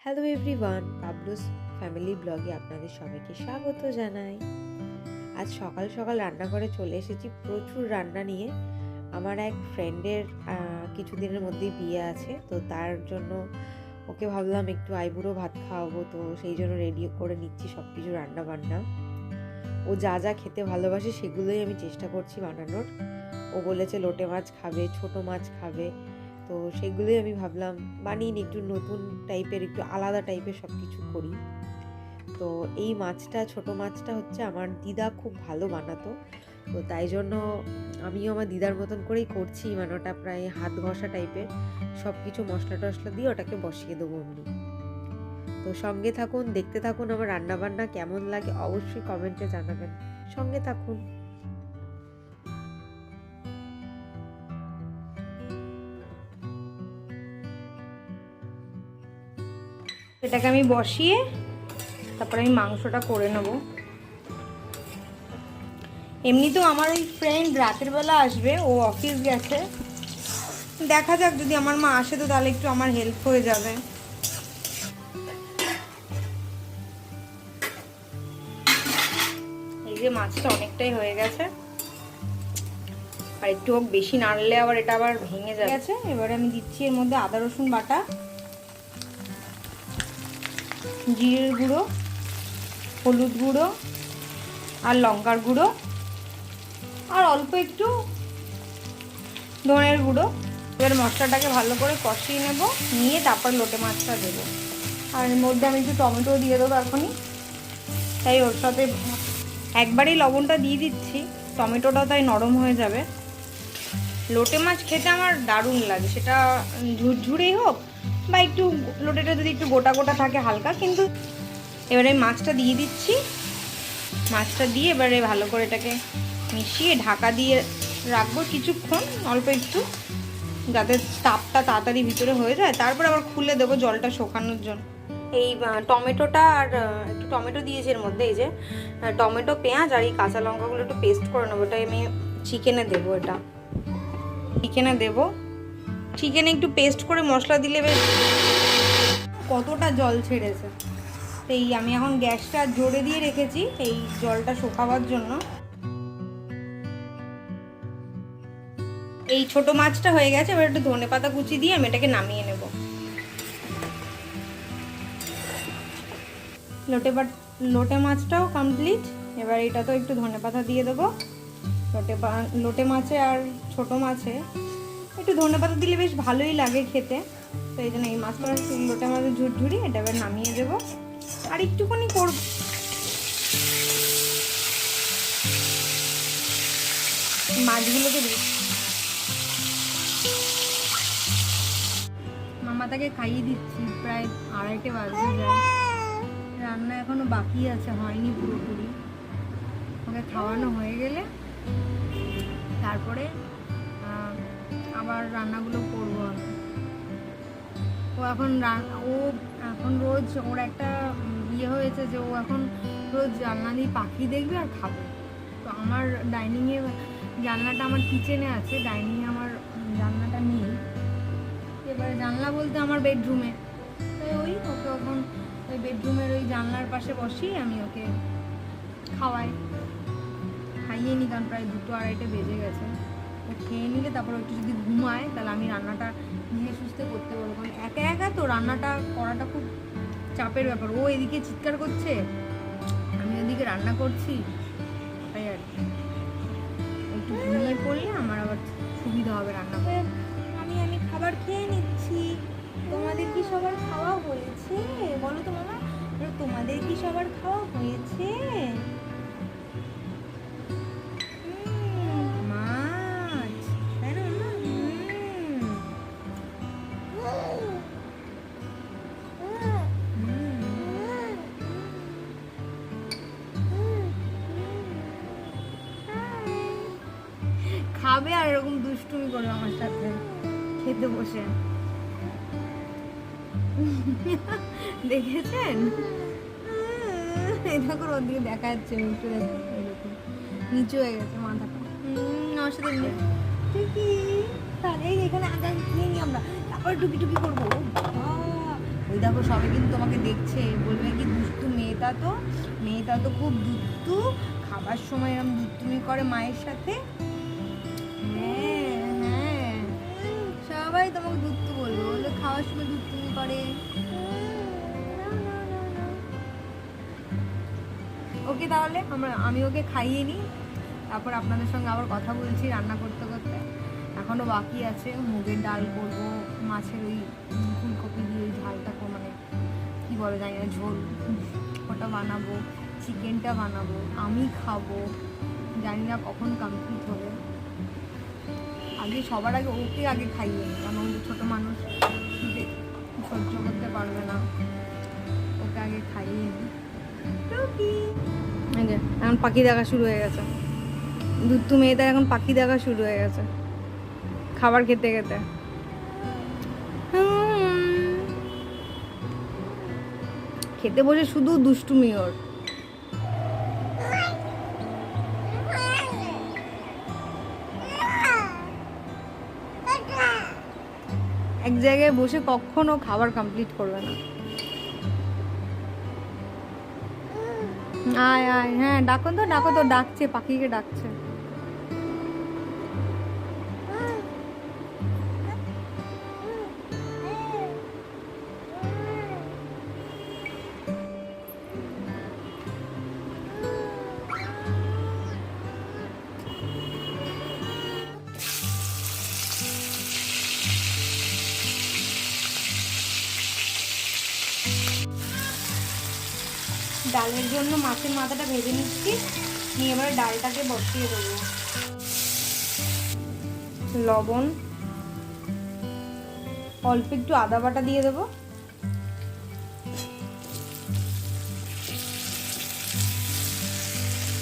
Hello everyone পাবলুস family ব্লগে আপনাদের সবাইকে স্বাগত জানাই। আজ সকাল সকাল রান্নাঘরে চলে এসেছি, প্রচুর রান্না নিয়ে। আমার এক ফ্রেন্ডের কিছুদিনের মধ্যেই বিয়ে আছে, তো তার জন্য ওকে ভাবলাম একটু আইবুড়ো ভাত খাওয়াবো, তো সেই জন্য রেডি করে নিচ্ছি সব কিছু রান্না বান্না ও যা যা খেতে ভালোবাসে সেগুলোই আমি চেষ্টা করছি বানানোর। ও বলেছে লোটে মাছ খাবে, ছোট মাছ খাবে, তো সেগুলোই আমি ভাবলাম বানিয়ে একটু নতুন টাইপের একটু আলাদা টাইপের সব কিছু করি। তো এই মাছটা, ছোট মাছটা হচ্ছে আমার দিদা খুব ভালো বানাতো। তো তাই জন্য আমিও আমার দিদার মতন করেই করছি মানে ওটা প্রায় হাত ঘষা টাইপের সব কিছু মশলা টশলা দিয়ে ওটাকে বসিয়ে দেবো অমনি তো সঙ্গে থাকুন, দেখতে থাকুন আমার রান্না বান্না কেমন লাগে, অবশ্যই কমেন্টে জানাবেন। সঙ্গে থাকুন। এটাকে আমি বসিয়ে তারপরে আমি মাংসটা করে নেব। এমনিতেও আমার ওই ফ্রেন্ড রাতের বেলা আসবে, ও অফিস গেছে। দেখা যাক যদি আমার মা আসে তো তাহলে একটু আমার হেল্প হয়ে যাবে। এই যে মাছটা অনেকটাই হয়ে গেছে। আর একটু বেশি নাড়লে আবার এটা আবার ভেঙে গেছে, এবারে আমি দিচ্ছি এর মধ্যে আদা, রসুন বাটা, জিরের গুঁড়ো, হলুদ গুঁড়ো আর লঙ্কার গুঁড়ো। আর অল্প একটু ধনের গুঁড়ো। এবার মশলাটাকে ভালো করে কষিয়ে নেব, নিয়ে তারপর লোটে মাছটা দেবো। আর এর মধ্যে আমি একটু টমেটো দিয়ে দেবো এখনই। তাই ওর সাথে একবারেই লবণটা দিয়ে দিচ্ছি। টমেটোটা তাই নরম হয়ে যাবে। লোটে মাছ খেতে আমার দারুণ লাগে। সেটা ঝুরঝুরেই হোক বা একটু লোটেটা যদি একটু গোটা গোটা থাকে হালকা, কিন্তু এবারে মাছটা দিয়ে দিচ্ছি। মাছটা দিয়ে এবারে ভালো করে এটাকে মিশিয়ে ঢাকা দিয়ে রাখব কিছুক্ষণ, অল্প একটু, যাতে তাপটা তাড়াতাড়ি ভিতরে হয়ে যায়। তারপর আবার খুলে দেবো জলটা শোকানোর জন্য। এই টমেটোটা আর একটু টমেটো দিয়েছি এর মধ্যে, এই যে টমেটো, পেঁয়াজ আর এই কাঁচা লঙ্কাগুলো একটু পেস্ট করে নেব। ওটাই আমি চিকেনে দেবো এটা। চিকেনে দেবো। চিকেনে একটু পেস্ট করে মশলা দিলে বেশ কতটা জল ছেড়েছে। এই, আমি এখন গ্যাসটা জোরে দিয়ে রেখেছি, এই জলটা শুকাবার জন্য। এই ছোট মাছটা হয়ে গেছে, এবার একটু ধনে পাতা কুচি দিয়ে আমি এটাকে নামিয়ে নেব। লোটে পাট লোটে মাছটাও কমপ্লিট এবার এটা তো একটু ধনে পাতা দিয়ে দেবো। লোটে লোটে মাছে আর ছোট মাছে, একটু ধনে পাতা দিলে বেশ ভালোই লাগে খেতে। তো এই জন্য এই মাছটা লোটে মাছের ঝুরঝুরি, এটা এবার নামিয়ে দেবো। আর একটুখানি করব। মাছগুলোকে দিই তাকে খাইয়ে দিচ্ছি, প্রায় আড়াইটে বাজতে যায়। রান্না এখনও বাকি আছে, হয়নি পুরোপুরি। ওকে খাওয়ানো হয়ে গেলে তারপরে আবার রান্নাগুলো করব আমি। ও এখন ও এখন রোজ, ওর একটা ইয়ে হয়েছে যে ও এখন রোজ জানলা দিয়ে পাখি দেখবে আর খাবে। তো আমার ডাইনিংয়ে জানলাটা আমার কিচেনে আছে, ডাইনিংয়ে আমার জানলাটা নেই। এবারে জানলা বলতে আমার বেডরুমে তো ওই ওকে এখন ওই বেডরুমের ওই জানলার পাশে বসি আমি ওকে খাওয়াই। খাইয়ে নি, কারণ প্রায় দুটো আড়াইটে বেজে গেছে। ও খেয়ে নিলে তারপর একটু যদি ঘুমায়, তাহলে আমি রান্নাটা ধীরে সুস্থে করতে পারব। কারণ একা একা তো রান্নাটা করাটা খুব চাপের ব্যাপার। ও এদিকে চিৎকার করছে, আমি ওদিকে রান্না করছি, তাই আর কি। একটু ঘুমিয়ে পড়লে আমার আবার সুবিধা হবে রান্না আমি খাবার খেয়ে নিচ্ছি তোমাদের কি সবার খাওয়া হয়েছে বলো তো মামা তোমাদের কি সবার খাওয়া হয়েছে। খাবে আর এরকম দুষ্টুমি করবে আমার সাথে খেতে বসে। দেখেছেন? এই দেখো ওর দিকে দেখা যাচ্ছে দেখো এই নিচু হয়ে গেছে মাথাটা। হুম, আমার সাথে নে। তাহলে এখানে আগে খেয়ে নিই আমরা। তারপরে টুকি টুকি করব। ওই দেখো সবাই কিন্তু তোমাকে দেখছে। বলবে কি দুষ্টু মেয়েটা তো? মেয়েটা তো খুব দুষ্টু। খাবার সময় এরকম দুষ্টুমি করে মায়ের সাথে। হ্যাঁ। সবাই তোমাকে দুষ্টু বলবে। বলবে খাওয়ার সময় দুষ্টুমি করে ওকে তাহলে আমরা, আমি ওকে খাইয়ে নিই। তারপর আপনাদের সঙ্গে আবার কথা বলছি রান্না করতে করতে। এখনও বাকি আছে। মুগের ডাল করব, মাছের ওই ফুলকপি দিয়ে ওই ঝালটা মানে কী বলে জানি না, ঝোল। ওটা বানাবো, চিকেনটা বানাবো, আমি খাব। জানি না কখন কমপ্লিট হবে। আগে সবার আগে ওকে আগে খাইয়ে কারণ ছোটো মানুষ সহ্য করতে পারবে না। ওকে আগে খাইয়ে এখন পাখি দেখা শুরু হয়ে গেছে। দুত্তু মেয়েদের এখন পাখি দেখা শুরু হয়ে গেছে। খাবার খেতে খেতে। খেতে বসে শুধু দুষ্টুমি ওর। জায়গায় বসে কখনো খাবার কমপ্লিট করবে না। আয় আয় হ্যাঁ ডাকো তো ডাকো তো, ডাকছে, পাখিকে ডাকছে। ডালের জন্য মাছের মাথাটা ভেজে নিচ্ছি। নিয়ে এবারে ডালটাকে বসিয়ে দেবো। লবণ। অল্প একটু আদা বাটা দিয়ে দেবো।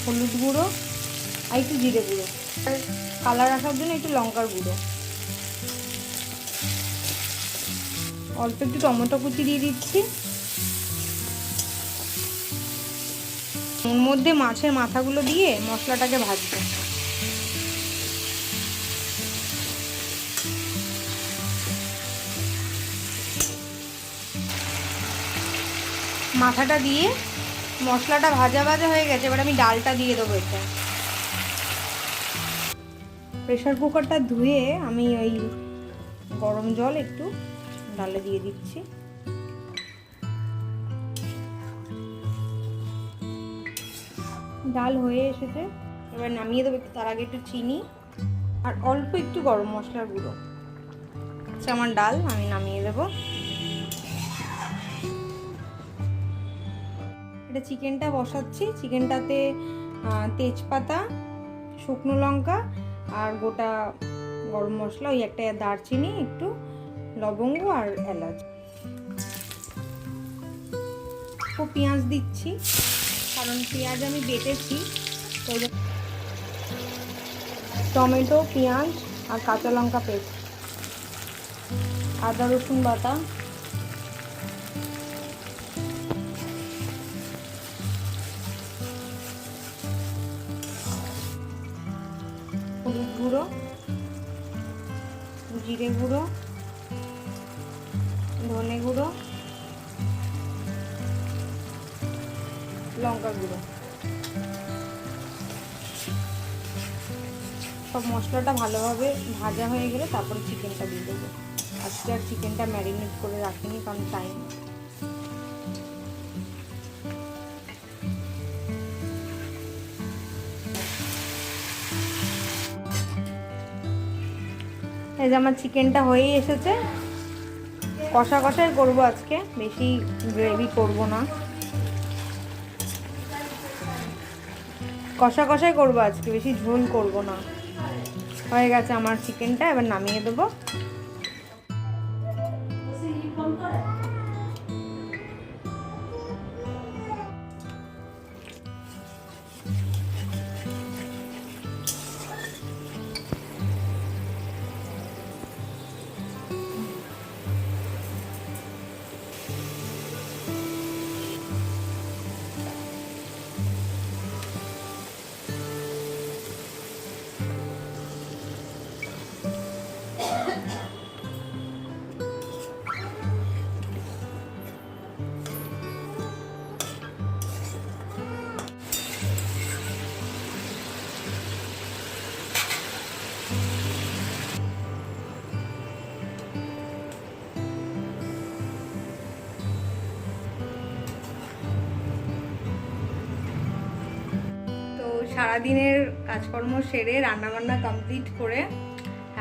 হলুদ গুঁড়ো আর একটু জিরে গুঁড়ো। আর কালার আসার জন্য একটু লঙ্কার গুঁড়ো। অল্প একটু টমেটো কুচি দিয়ে দিচ্ছি। ওর মধ্যে মাছের মাথাগুলো দিয়ে মশলাটাকে ভাজবো। মাথাটা দিয়ে মশলাটা ভাজা ভাজা হয়ে গেছে, এবার আমি ডালটা দিয়ে দেবো এটা। প্রেশার কুকারটা ধুয়ে আমি ওই গরম জল একটু ডালে দিয়ে দিচ্ছি। ডাল হয়ে এসেছে। এবার নামিয়ে দেবো একটু, তার আগে একটু চিনি আর অল্প একটু গরম মশলার গুঁড়ো। আচ্ছা আমার ডাল আমি নামিয়ে দেবো। এটা চিকেনটা বসাচ্ছি। চিকেনটাতে তেজপাতা, শুকনো লঙ্কা আর গোটা গরম মশলা, ওই একটা দারচিনি, একটু লবঙ্গ আর এলাচ। পেঁয়াজ দিচ্ছি। কারণ পেঁয়াজ আমি বেটেছি। টমেটো, পেঁয়াজ আর কাঁচা লঙ্কা পেস্ট। আদা, রসুন বাটা। হলুদ গুঁড়ো, জিরে গুঁড়ো। লঙ্কা গুঁড়ো। সব মশলাটা ভালোভাবে ভাজা হয়ে গেলে তারপরে চিকেনটা দিয়ে দেবো। আজকে আর চিকেনটা ম্যারিনেট করে রাখিনি কারণ টাইম এই যে আমার চিকেনটা হয়েই এসেছে। কষা কষাই করব আজকে। বেশি গ্রেভি করব না। কষা কষাই করব আজকে, বেশি ঝোল করব না। হয়ে গেছে আমার চিকেনটা এবার নামিয়ে দেবো। সারাদিনের কাজকর্ম সেরে রান্নাবান্না কমপ্লিট করে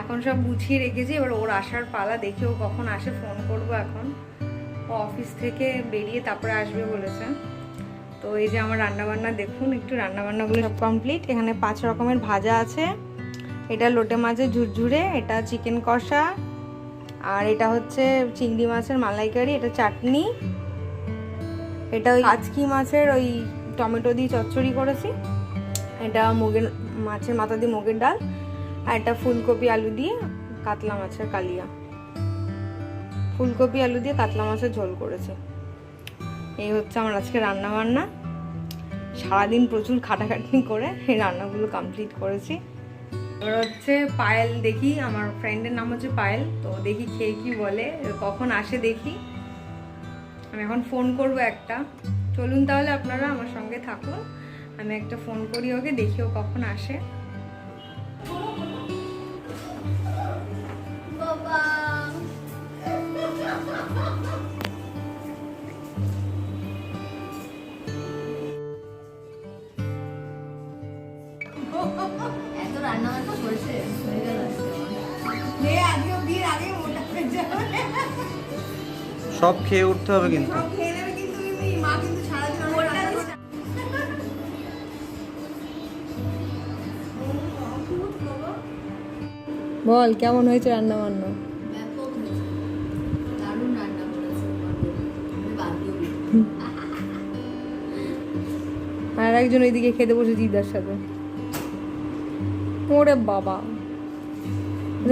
এখন সব গুছিয়ে রেখেছি। এবার ওর আসার পালা, দেখে ও কখন আসে ফোন করব এখন। ও অফিস থেকে বেরিয়ে তারপরে আসবে বলেছে। তো এই যে আমার রান্নাবান্না, দেখুন একটু রান্নাবান্নাগুলো সব কমপ্লিট এখানে পাঁচ রকমের ভাজা আছে। এটা লোটে মাছের ঝুরঝুরে, এটা চিকেন কষা, আর এটা হচ্ছে চিংড়ি মাছের মালাইকারি, এটা চাটনি। এটা ওই আজকি মাছের ওই টমেটো দিয়ে চচ্চড়ি করেছি। এটা মুগের, মাছের মাথা দিয়ে মুগের ডাল আর এটা ফুলকপি আলু দিয়ে কাতলা মাছের কালিয়া। ফুলকপি আলু দিয়ে কাতলা মাছের ঝোল করেছে। এই হচ্ছে আমার আজকে রান্না বান্না সারাদিন প্রচুর খাটাখাটনি করে এই রান্নাগুলো কমপ্লিট করেছি। এবার হচ্ছে পায়েল দেখি, আমার ফ্রেন্ডের নাম হচ্ছে পায়েল, তো দেখি খেয়ে কি বলে, কখন আসে দেখি। আমি এখন ফোন করব একটা। চলুন তাহলে আপনারা আমার সঙ্গে থাকুন। আমি একটা ফোন করি ওকে দেখি ও কখন আসে। বাবা। এত রান্না বান্না করেছে হয়ে গেল আজকে। আমার। সব খেয়ে উঠতে হবে কিন্তু। বল কেমন হয়েছে রান্না বান্না আর একজন ওইদিকে খেতে বসে দিদার সাথে। ওরে বাবা।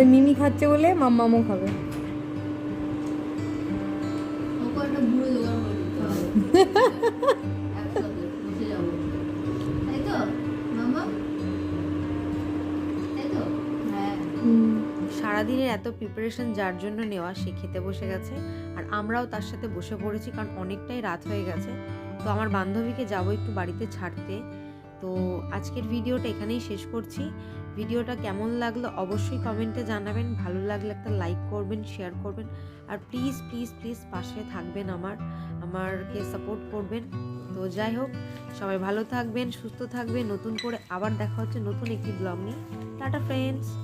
মিমি খাচ্ছে বলে মাম্মামও খাবে। সারাদিনের এত প্রিপারেশন যার জন্য নেওয়া, সে খেতে বসে গেছে। আর আমরাও তার সাথে বসে পড়েছি কারণ অনেকটাই রাত হয়ে গেছে। তো আমার বান্ধবীকে যাব একটু বাড়িতে ছাড়তে। তো আজকের ভিডিওটা এখানেই শেষ করছি। ভিডিওটা কেমন লাগল অবশ্যই কমেন্টে জানাবেন। ভালো লাগলে একটা লাইক করবেন শেয়ার করবেন। আর প্লিজ প্লিজ প্লিজ পাশে থাকবেন আমার, আমারকে সাপোর্ট করবেন। তো যাই হোক, সবাই ভালো থাকবেন, সুস্থ থাকবেন। নতুন করে আবার দেখা হচ্ছে নতুন একটি ব্লগ নিয়ে। Tata friends